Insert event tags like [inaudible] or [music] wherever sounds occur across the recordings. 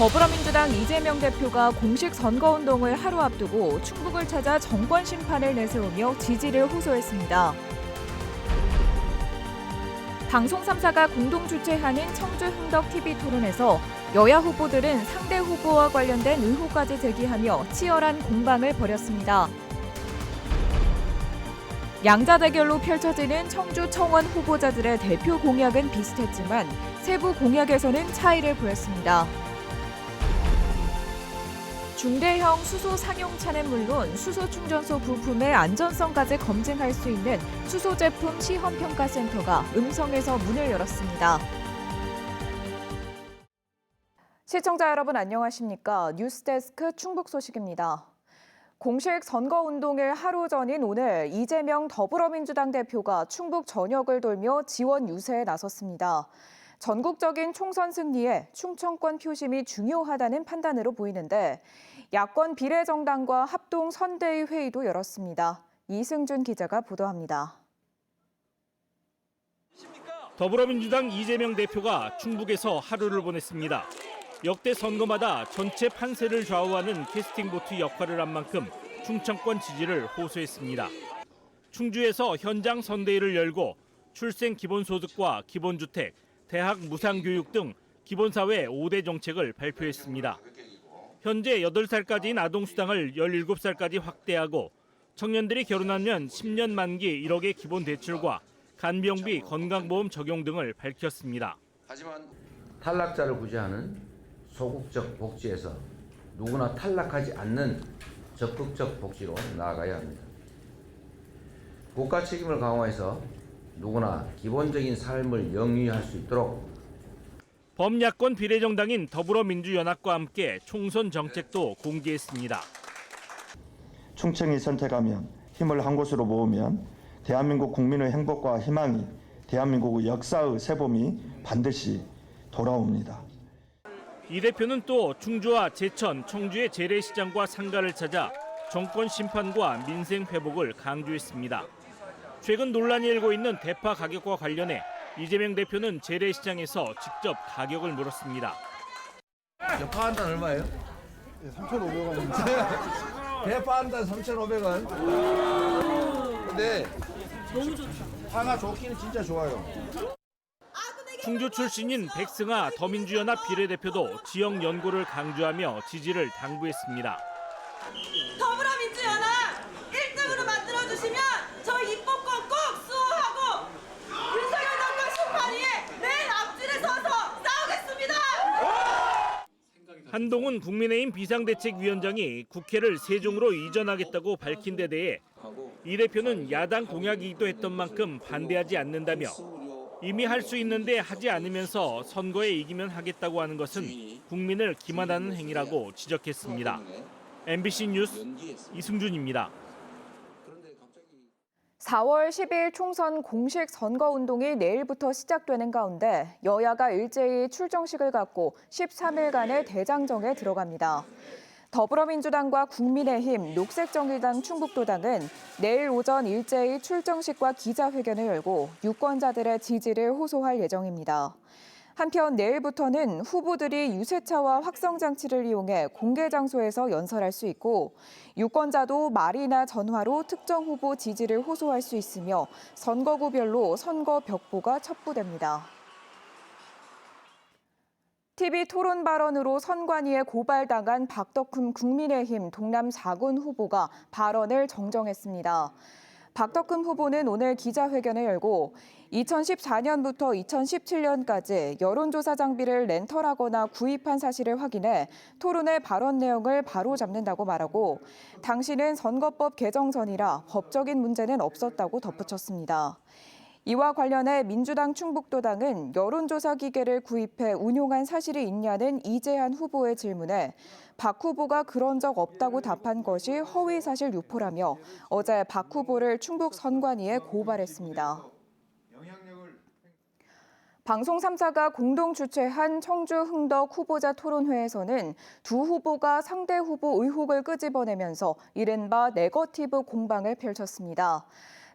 더불어민주당 이재명 대표가 공식 선거운동을 하루 앞두고 충북을 찾아 정권 심판을 내세우며 지지를 호소했습니다. 방송 3사가 공동 주최하는 청주 흥덕 TV 토론에서 여야 후보들은 상대 후보와 관련된 의혹까지 제기하며 치열한 공방을 벌였습니다. 양자 대결로 펼쳐지는 청주 청원 후보자들의 대표 공약은 비슷했지만 세부 공약에서는 차이를 보였습니다. 중대형 수소 상용차는 물론 수소 충전소 부품의 안전성까지 검증할 수 있는 수소 제품 시험 평가 센터가 음성에서 문을 열었습니다. 시청자 여러분 안녕하십니까? 뉴스데스크 충북 소식입니다. 공식 선거 운동일 하루 전인 오늘 이재명 더불어민주당 대표가 충북 전역을 돌며 지원 유세에 나섰습니다. 전국적인 총선 승리에 충청권 표심이 중요하다는 판단으로 보이는데 야권 비례정당과 합동 선대위 회의도 열었습니다. 이승준 기자가 보도합니다. 더불어민주당 이재명 대표가 충북에서 하루를 보냈습니다. 역대 선거마다 전체 판세를 좌우하는 캐스팅 보트 역할을 한 만큼 충청권 지지를 호소했습니다. 충주에서 현장 선대위를 열고 출생 기본소득과 기본주택, 대학 무상교육 등 기본사회 5대 정책을 발표했습니다. 현재 8살까지인 아동수당을 17살까지 확대하고 청년들이 결혼하면 10년 만기 1억의 기본 대출과 간병비 건강보험 적용 등을 밝혔습니다. 탈락자를 구제하는 소극적 복지에서 누구나 탈락하지 않는 적극적 복지로 나아가야 합니다. 국가 책임을 강화해서 누구나 기본적인 삶을 영위할 수 있도록 범야권 비례정당인 더불어민주연합과 함께 총선 정책도 공개했습니다. 충청이 선택하면 힘을 한 곳으로 모으면 대한민국 국민의 행복과 희망이 대한민국 역사의 새봄이 반드시 돌아옵니다. 이 대표는 또 충주와 제천, 청주의 재래시장과 상가를 찾아 정권 심판과 민생 회복을 강조했습니다. 최근 논란이 일고 있는 대파 가격과 관련해 이재명 대표는 재래시장에서 직접 가격을 물었습니다. 대파 한 단 얼마예요? 3,500원입니다. [laughs] 대파 한 단 3,500원. 근데 너무 좋죠. 파가 좋기는 진짜 좋아요. 충주 출신인 백승아 더민주연합 비례대표도 지역 연구를 강조하며 지지를 당부했습니다. 더불어민주연합 1등으로 만들어주시면 저 입법권 꼭 수호하고 윤석열 정권 심판위에 맨 앞줄에 서서 싸우겠습니다. 한동훈 국민의힘 비상대책위원장이 국회를 세종으로 이전하겠다고 밝힌 데 대해 이 대표는 야당 공약이기도 했던 만큼 반대하지 않는다며 이미 할 수 있는데 하지 않으면서 선거에 이기면 하겠다고 하는 것은 국민을 기만하는 행위라고 지적했습니다. MBC 뉴스 이승준입니다. 4월 10일 총선 공식 선거 운동이 내일부터 시작되는 가운데 여야가 일제히 출정식을 갖고 13일간의 대장정에 들어갑니다. 더불어민주당과 국민의힘, 녹색정의당 충북도당은 내일 오전 일제히 출정식과 기자회견을 열고 유권자들의 지지를 호소할 예정입니다. 한편 내일부터는 후보들이 유세차와 확성 장치를 이용해 공개 장소에서 연설할 수 있고 유권자도 말이나 전화로 특정 후보 지지를 호소할 수 있으며 선거구별로 선거 벽보가 첩부됩니다. TV 토론 발언으로 선관위에 고발당한 박덕흠 국민의힘 동남 4군 후보가 발언을 정정했습니다. 박덕흠 후보는 오늘 기자회견을 열고 2014년부터 2017년까지 여론조사 장비를 렌털하거나 구입한 사실을 확인해 토론의 발언 내용을 바로 잡는다고 말하고 당시는 선거법 개정 전이라 법적인 문제는 없었다고 덧붙였습니다. 이와 관련해 민주당 충북도당은 여론조사 기계를 구입해 운용한 사실이 있냐는 이재한 후보의 질문에 박 후보가 그런 적 없다고 답한 것이 허위 사실 유포라며 어제 박 후보를 충북 선관위에 고발했습니다. 방송 3사가 공동 주최한 청주 흥덕 후보자 토론회에서는 두 후보가 상대 후보 의혹을 끄집어내면서 이른바 네거티브 공방을 펼쳤습니다.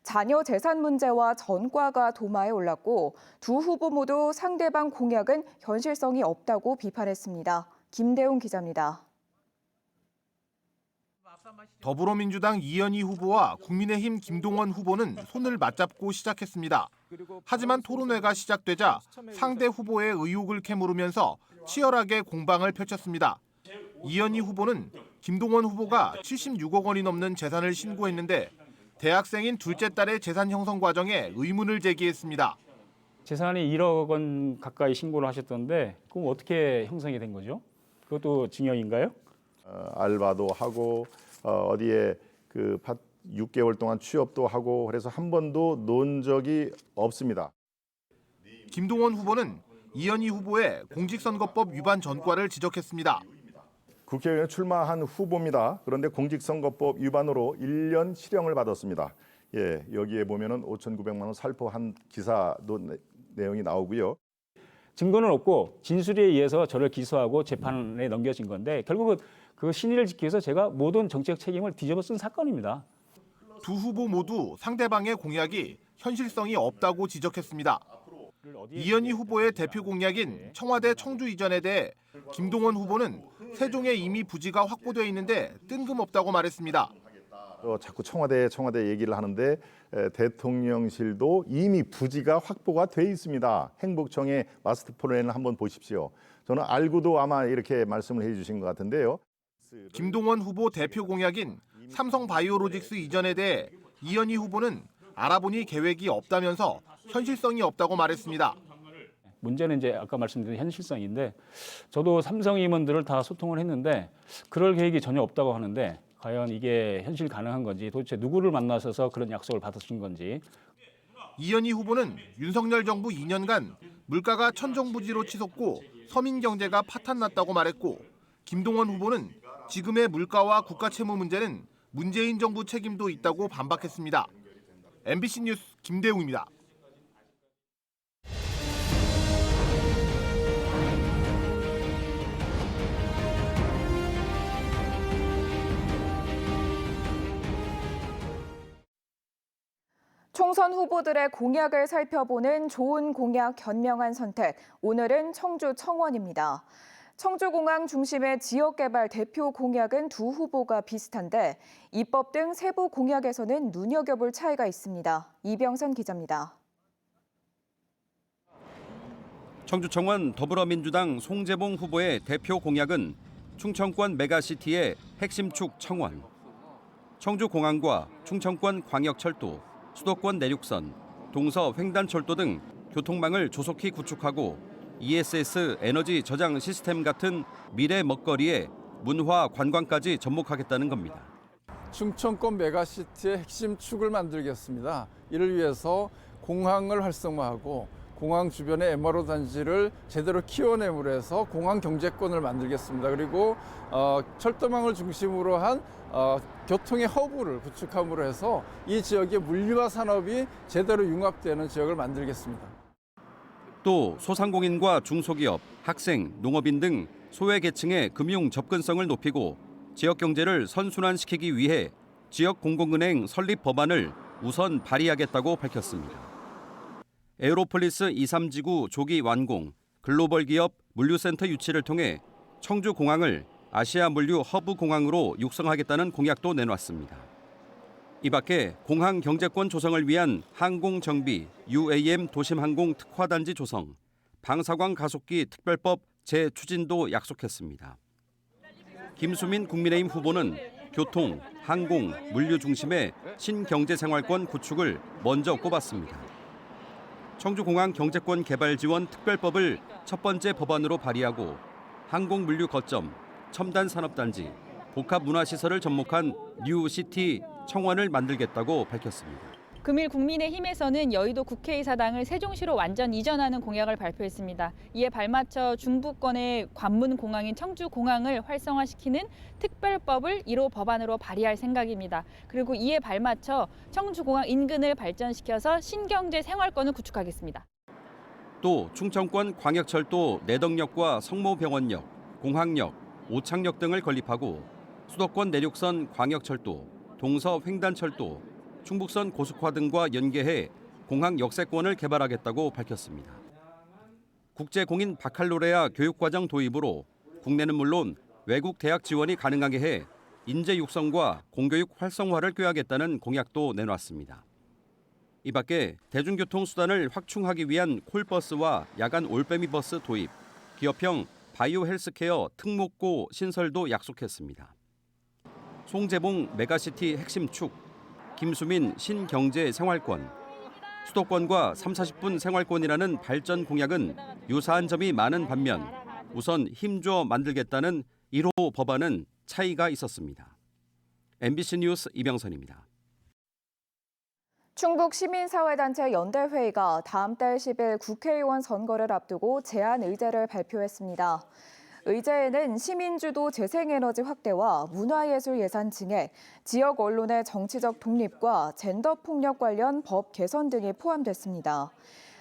자녀 재산 문제와 전과가 도마에 올랐고 두 후보 모두 상대방 공약은 현실성이 없다고 비판했습니다. 김대웅 기자입니다. 더불어민주당 이현희 후보와 국민의힘 김동원 후보는 손을 맞잡고 시작했습니다. 하지만 토론회가 시작되자 상대 후보의 의혹을 캐물으면서 치열하게 공방을 펼쳤습니다. 이현희 후보는 김동원 후보가 76억 원이 넘는 재산을 신고했는데 대학생인 둘째 딸의 재산 형성 과정에 의문을 제기했습니다. 재산이 1억 원 가까이 신고를 하셨던데 그럼 어떻게 형성이 된 거죠? 그것도 증여인가요? 어, 알바도 하고 어, 어디에 그 6개월 동안 취업도 하고 그래서 한 번도 논 적이 없습니다. 김동원 후보는 이현희 후보의 공직선거법 위반 전과를 지적했습니다. 국회의원에 출마한 후보입니다. 그런데 공직선거법 위반으로 1년 실형을 받았습니다. 예, 여기에 보면은 5,900만 원 살포한 기사도 내, 내용이 나오고요. 증거는 없고 진술에 의해서 저를 기소하고 재판에 넘겨진 건데 결국은 그 신의를 지키기 위해서 제가 모든 정책 책임을 뒤집어 쓴 사건입니다. 두 후보 모두 상대방의 공약이 현실성이 없다고 지적했습니다. 이현희 후보의 대표 공약인 청와대 청주 이전에 대해 김동원 후보는 세종에 이미 부지가 확보돼 있는데 뜬금없다고 말했습니다. 어, 자꾸 청와대 청와대 얘기를 하는데 에, 대통령실도 이미 부지가 확보가 돼 있습니다. 행복청의 마스터 플랜을 한번 보십시오. 저는 알고도 아마 이렇게 말씀을 해주신 것 같은데요. 김동원 후보 대표 공약인 삼성 바이오로직스 이전에 대해 이현희 후보는 알아보니 계획이 없다면서 현실성이 없다고 말했습니다. 문제는 이제 아까 말씀드린 현실성인데 저도 삼성 임원들을 다 소통을 했는데 그럴 계획이 전혀 없다고 하는데 과연 이게 현실 가능한 건지 도대체 누구를 만나셔서 그런 약속을 받으신 건지 이현희 후보는 윤석열 정부 2년간 물가가 천정부지로 치솟고 서민 경제가 파탄났다고 말했고 김동원 후보는 지금의 물가와 국가 채무 문제는 문재인 정부 책임도 있다고 반박했습니다. MBC 뉴스 김대웅입니다. 총선 후보들의 공약을 살펴보는 좋은 공약 현명한 선택. 오늘은 청주 청원입니다. 청주공항 중심의 지역개발 대표 공약은 두 후보가 비슷한데 입법 등 세부 공약에서는 눈여겨볼 차이가 있습니다. 이병선 기자입니다. 청주청원 더불어민주당 송재봉 후보의 대표 공약은 충청권 메가시티의 핵심축 청원, 청주공항과 충청권 광역철도, 수도권 내륙선, 동서 횡단철도 등 교통망을 조속히 구축하고 ESS 에너지 저장 시스템 같은 미래 먹거리에 문화 관광까지 접목하겠다는 겁니다. 충청권 메가시티의 핵심 축을 만들겠습니다. 이를 위해서 공항을 활성화하고 공항 주변의 MRO 단지를 제대로 키워내므로 해서 공항 경제권을 만들겠습니다. 그리고 어, 철도망을 중심으로 한 어, 교통의 허브를 구축함으로 해서 이 지역의 물류와 산업이 제대로 융합되는 지역을 만들겠습니다. 또 소상공인과 중소기업, 학생, 농업인 등 소외 계층의 금융 접근성을 높이고 지역 경제를 선순환시키기 위해 지역 공공은행 설립 법안을 우선 발의하겠다고 밝혔습니다. 에어로폴리스 2, 3지구 조기 완공, 글로벌 기업 물류센터 유치를 통해 청주 공항을 아시아 물류 허브 공항으로 육성하겠다는 공약도 내놨습니다. 이 밖에 공항 경제권 조성을 위한 항공 정비, UAM 도심 항공 특화 단지 조성, 방사광 가속기 특별법 재추진도 약속했습니다. 김수민 국민의힘 후보는 교통, 항공, 물류 중심의 신경제 생활권 구축을 먼저 꼽았습니다. 청주공항 경제권 개발 지원 특별법을 첫 번째 법안으로 발의하고 항공 물류 거점, 첨단 산업단지, 복합 문화시설을 접목한 뉴시티 청원을 만들겠다고 밝혔습니다. 금일 국민의힘에서는 여의도 국회의사당을 세종시로 완전 이전하는 공약을 발표했습니다. 이에 발맞춰 중부권의 관문 공항인 청주 공항을 활성화시키는 특별법을 1호 법안으로 발의할 생각입니다. 그리고 이에 발맞춰 청주 공항 인근을 발전시켜서 신경제 생활권을 구축하겠습니다. 또 충청권 광역철도 내덕역과 성모병원역, 공항역, 오창역 등을 건립하고 수도권 내륙선 광역철도, 동서 횡단철도, 충북선 고속화 등과 연계해 공항 역세권을 개발하겠다고 밝혔습니다. 국제공인 바칼로레아 교육과정 도입으로 국내는 물론 외국 대학 지원이 가능하게 해 인재 육성과 공교육 활성화를 꾀하겠다는 공약도 내놨습니다. 이 밖에 대중교통 수단을 확충하기 위한 콜버스와 야간 올빼미 버스 도입, 기업형 바이오 헬스케어 특목고 신설도 약속했습니다. 송재봉 메가시티 핵심 축, 김수민 신경제 생활권, 수도권과 3, 40분 생활권이라는 발전 공약은 유사한 점이 많은 반면 우선 힘줘 만들겠다는 1호 법안은 차이가 있었습니다. MBC 뉴스 이병선입니다. 충북 시민사회단체 연대회의가 다음 달 10일 국회의원 선거를 앞두고 제안 의제를 발표했습니다. 의제에는 시민주도 재생에너지 확대와 문화예술 예산 증액, 지역 언론의 정치적 독립과 젠더 폭력 관련 법 개선 등이 포함됐습니다.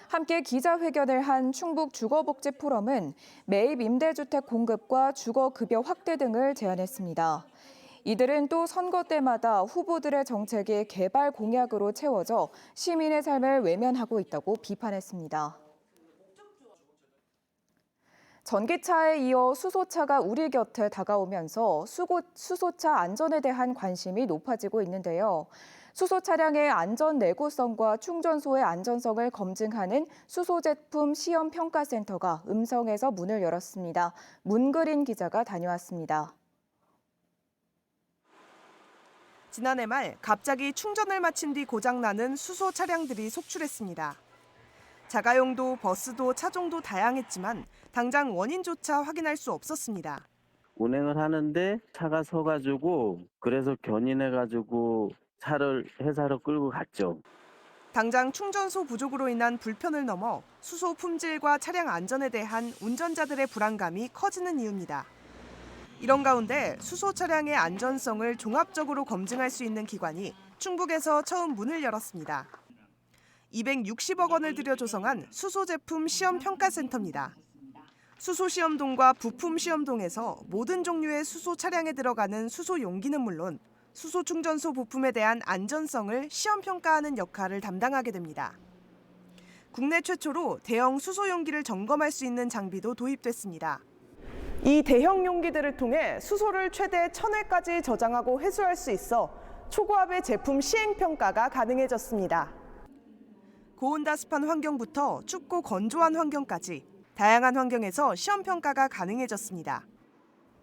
함께 기자회견을 한 충북 주거복지 포럼은 매입 임대주택 공급과 주거급여 확대 등을 제안했습니다. 이들은 또 선거 때마다 후보들의 정책이 개발 공약으로 채워져 시민의 삶을 외면하고 있다고 비판했습니다. 전기차에 이어 수소차가 우리 곁에 다가오면서 수고, 수소차 안전에 대한 관심이 높아지고 있는데요. 수소 차량의 안전 내구성과 충전소의 안전성을 검증하는 수소 제품 시험 평가센터가 음성에서 문을 열었습니다. 문그린 기자가 다녀왔습니다. 지난해 말 갑자기 충전을 마친 뒤 고장나는 수소 차량들이 속출했습니다. 자가용도 버스도 차종도 다양했지만 당장 원인조차 확인할 수 없었습니다. 운행을 하는데 차가 서가지고 그래서 견인해가지고 차를 회사로 끌고 갔죠. 당장 충전소 부족으로 인한 불편을 넘어 수소 품질과 차량 안전에 대한 운전자들의 불안감이 커지는 이유입니다. 이런 가운데 수소 차량의 안전성을 종합적으로 검증할 수 있는 기관이 충북에서 처음 문을 열었습니다. 260억 원을 들여 조성한 수소 제품 시험 평가센터입니다. 수소 시험동과 부품 시험동에서 모든 종류의 수소 차량에 들어가는 수소 용기는 물론 수소 충전소 부품에 대한 안전성을 시험 평가하는 역할을 담당하게 됩니다. 국내 최초로 대형 수소 용기를 점검할 수 있는 장비도 도입됐습니다. 이 대형 용기들을 통해 수소를 최대 1000회까지 저장하고 회수할 수 있어 초고압의 제품 시행 평가가 가능해졌습니다. 고온다습한 환경부터 춥고 건조한 환경까지 다양한 환경에서 시험 평가가 가능해졌습니다.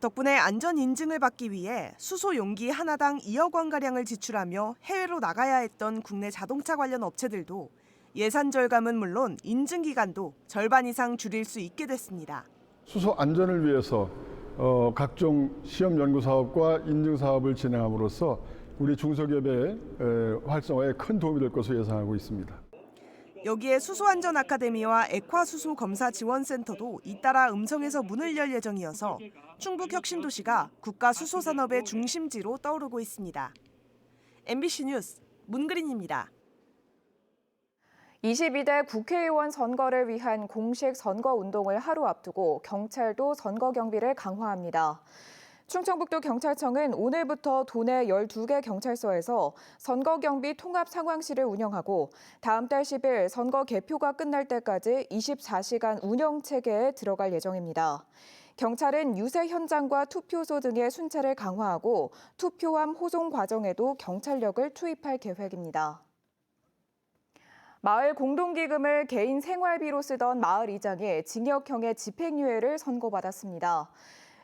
덕분에 안전 인증을 받기 위해 수소 용기 하나당 2억 원 가량을 지출하며 해외로 나가야 했던 국내 자동차 관련 업체들도 예산 절감은 물론 인증 기간도 절반 이상 줄일 수 있게 됐습니다. 수소 안전을 위해서 어, 각종 시험 연구 사업과 인증 사업을 진행함으로써 우리 중소기업의 에, 활성화에 큰 도움이 될 것으로 예상하고 있습니다. 여기에 수소안전 아카데미와 액화수소 검사 지원센터도 잇따라 음성에서 문을 열 예정이어서 충북 혁신도시가 국가 수소 산업의 중심지로 떠오르고 있습니다. MBC 뉴스 문그린입니다. 22대 국회의원 선거를 위한 공식 선거 운동을 하루 앞두고 경찰도 선거 경비를 강화합니다. 충청북도 경찰청은 오늘부터 도내 12개 경찰서에서 선거 경비 통합 상황실을 운영하고 다음 달 10일 선거 개표가 끝날 때까지 24시간 운영 체계에 들어갈 예정입니다. 경찰은 유세 현장과 투표소 등의 순찰을 강화하고 투표함 호송 과정에도 경찰력을 투입할 계획입니다. 마을 공동기금을 개인 생활비로 쓰던 마을 이장이 징역형의 집행유예를 선고받았습니다.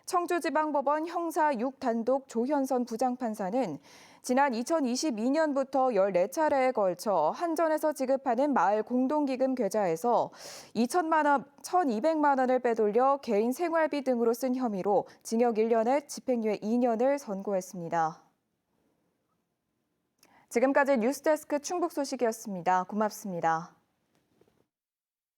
청주지방법원 형사 6단독 조현선 부장판사는 지난 2022년부터 14차례에 걸쳐 한전에서 지급하는 마을 공동기금 계좌에서 2천만 원, 1,200만 원을 빼돌려 개인 생활비 등으로 쓴 혐의로 징역 1년에 집행유예 2년을 선고했습니다. 지금까지 뉴스데스크 충북 소식이었습니다. 고맙습니다.